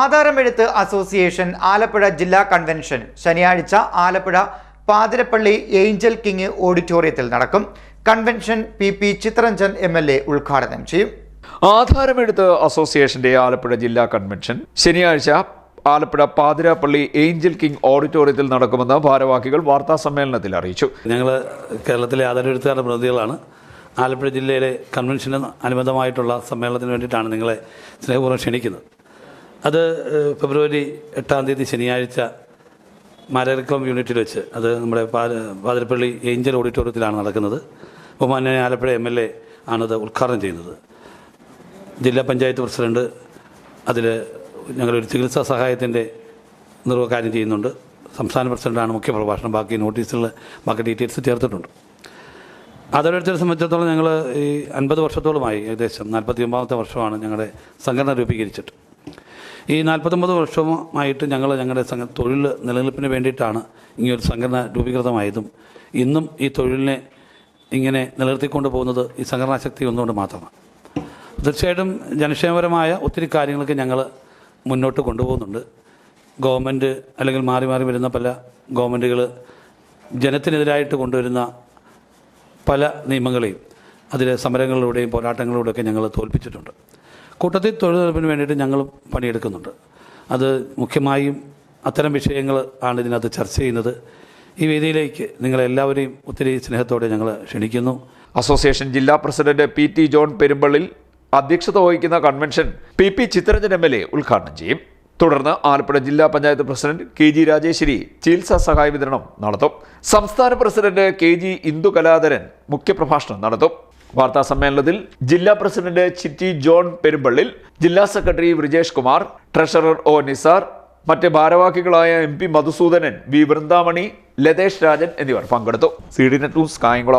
ആധാരമെഴുത്ത് association Alappuzha ജില്ലാ convention. ശനിയാഴ്ച Alappuzha Pathirappally Angel king ഓഡിറ്റോറിയത്തിൽ നടക്കും. Convention P P Chithranjan M L A ഉദ്ഘാടനം ചെയ്യും. ആധാരമെഴുത്ത് അസോസിയേഷന്റെ ആലപ്പുഴ ജില്ലാ കൺവെൻഷൻ. ശനിയാഴ്ച ആലപ്പുഴ പാതിരാപ്പള്ളി ഏഞ്ചൽ കിങ് ഓഡിറ്റോറിയത്തിൽ നടക്കുമെന്ന് ഭാരവാഹികൾ വാർത്താ സമ്മേളനത്തിൽ അറിയിച്ചു. ഞങ്ങൾ കേരളത്തിലെ ആധാരമെഴുത്തുകാരുടെ പ്രതിനിധികളാണ്. ആലപ്പുഴ ജില്ലയിലെ കൺവെൻഷന് അനുബന്ധമായിട്ടുള്ള സമ്മേളനത്തിന് വേണ്ടിയിട്ടാണ് നിങ്ങളെ സ്നേഹപൂർവം ക്ഷണിക്കുന്നത്. അത് ഫെബ്രുവരി എട്ടാം തീയതി ശനിയാഴ്ച മാലരക്കം യൂണിറ്റിൽ വെച്ച് അത് നമ്മുടെ പാതിരപ്പള്ളി ഏഞ്ചൽ ഓഡിറ്റോറിയത്തിലാണ് നടക്കുന്നത്. ബഹുമാന്യ ആലപ്പുഴ എം എൽ എ ആണത് ഉദ്ഘാടനം ചെയ്യുന്നത്. ജില്ലാ പഞ്ചായത്ത് പ്രസിഡന്റ് അതിൽ ഞങ്ങളൊരു ചികിത്സാ സഹായത്തിന്റെ നിർവകാര്യം ചെയ്യുന്നുണ്ട്. സംസ്ഥാന പ്രസിഡന്റാണ് മുഖ്യ പ്രഭാഷണം. ബാക്കി നോട്ടീസുകൾ ബാക്കി ഡീറ്റെയിൽസ് ചേർത്തിട്ടുണ്ട്. അതോടൊരുത്തരെ സംബന്ധിച്ചിടത്തോളം ഞങ്ങൾ ഈ അൻപത് വർഷത്തോളമായി ഏകദേശം നാൽപ്പത്തി ഒമ്പതാമത്തെ വർഷമാണ് ഞങ്ങളുടെ സംഘടന രൂപീകരിച്ചിട്ട്. ഈ നാൽപ്പത്തൊമ്പത് വർഷമായിട്ട് ഞങ്ങൾ ഞങ്ങളുടെ സംഘ തൊഴിൽ നിലനിൽപ്പിന് വേണ്ടിയിട്ടാണ് ഇങ്ങനൊരു സംഘടന രൂപീകൃതമായതും ഇന്നും ഈ തൊഴിലിനെ ഇങ്ങനെ നിലനിർത്തിക്കൊണ്ട് പോകുന്നത് ഈ സംഘടനാ ശക്തി ഒന്നുകൊണ്ട് മാത്രമാണ്. തീർച്ചയായിട്ടും ജനക്ഷേമപരമായ ഒത്തിരി കാര്യങ്ങൾക്ക് ഞങ്ങൾ മുന്നോട്ട് കൊണ്ടുപോകുന്നുണ്ട്. ഗവൺമെന്റ് അല്ലെങ്കിൽ മാറി മാറി വരുന്ന പല ഗവൺമെന്റുകൾ ജനത്തിനെതിരായിട്ട് കൊണ്ടുവരുന്ന പല നിയമങ്ങളെയും അതിലെ സമരങ്ങളിലൂടെയും പോരാട്ടങ്ങളിലൂടെയൊക്കെ ഞങ്ങൾ തോൽപ്പിച്ചിട്ടുണ്ട്. കൂട്ടത്തിൽ തൊഴിലുറപ്പിന് വേണ്ടിയിട്ട് ഞങ്ങൾ പണിയെടുക്കുന്നുണ്ട്. അത് മുഖ്യമായും അത്തരം വിഷയങ്ങൾ ആണ് ഇതിനകത്ത് ചർച്ച ചെയ്യുന്നത്. ഈ വേദിയിലേക്ക് നിങ്ങളെല്ലാവരെയും ഒത്തിരി സ്നേഹത്തോടെ ഞങ്ങൾ ക്ഷണിക്കുന്നു. അസോസിയേഷൻ ജില്ലാ president P T John Perumpallil അധ്യക്ഷത വഹിക്കുന്ന convention P P Chithranjan M L A ഉദ്ഘാടനം ചെയ്യും. തുടർന്ന് ആലപ്പുഴ ജില്ലാ panchayat president K G Rajeshwari ചികിത്സാ സഹായ വിതരണം നടത്തും. സംസ്ഥാന president K G Indu Kaladharan മുഖ്യപ്രഭാഷണം നടത്തും. വാർത്താ സമ്മേളനത്തിൽ ജില്ലാ പ്രസിഡന്റ് ചിറ്റി ജോൺ പെരുമ്പള്ളിൽ ജില്ലാ secretary Brijesh Kumar treasurer O Nisar മറ്റ് ഭാരവാഹികളായ M P Madhusoodanan V Vrindamani Lathesh Rajan എന്നിവർ പങ്കെടുത്തു. C D net news Kayamkulam.